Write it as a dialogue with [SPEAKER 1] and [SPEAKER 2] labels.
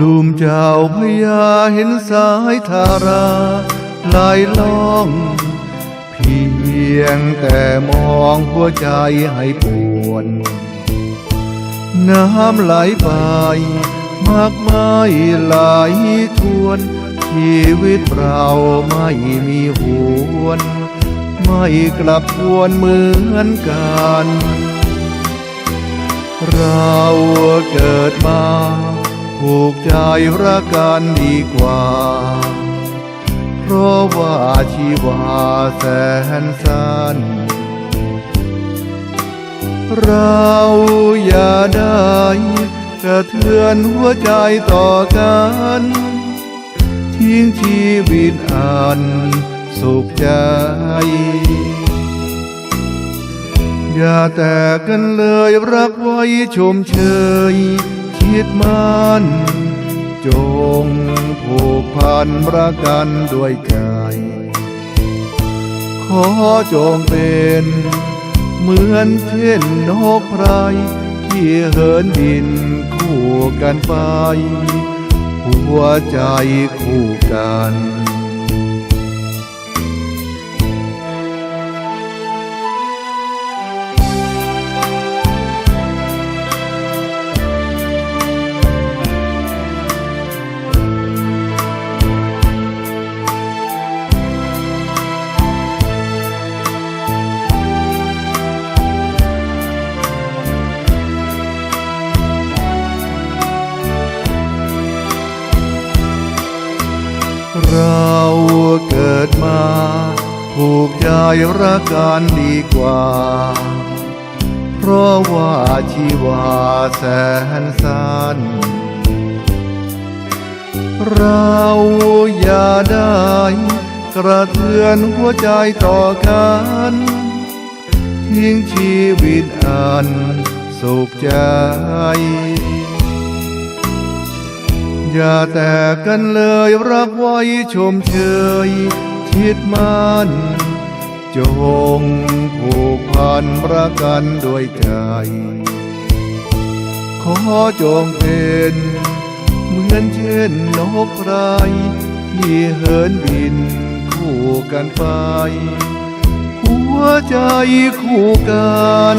[SPEAKER 1] ลุมเจ้าพญาเห็นสายทาราไหลล่อง เพียงแต่มองหัวใจให้ปวนน้ำไหลไปมากมายไหลทวน ชีวิตเราไม่มีหวน ไม่กลับทวนเหมือนกัน เราเกิดมา ผูกใจรักกันดีกว่า เพราะว่าชีวาแสนสั้น เราอย่าได้กระเทือนหัวใจต่อกัน ทิ้งชีวิตอันสุขใจ อย่าแตกกันเลยรักไว้ชมเชย ดมันจงผูกพันรักกันด้วยกาย ขอจงเป็นเหมือนเช่นนกไพรที่เหินบินคู่กันไป หัวใจคู่กัน เราเกิดมาผูกใจรักกันดีกว่า เพราะว่าชีวาแสนสั้นเราอย่าได้กระเทือนหัวใจต่อกันทิ้งชีวิตอันสุขใจ อย่าแตกกันเลยรักไว้ชมเชยชิดมันจงผูกพันปรักกันด้วยใจ ขอจงเป็นเหมือนเช่นนกไพรที่เหินบินคู่กันไป หัวใจคู่กัน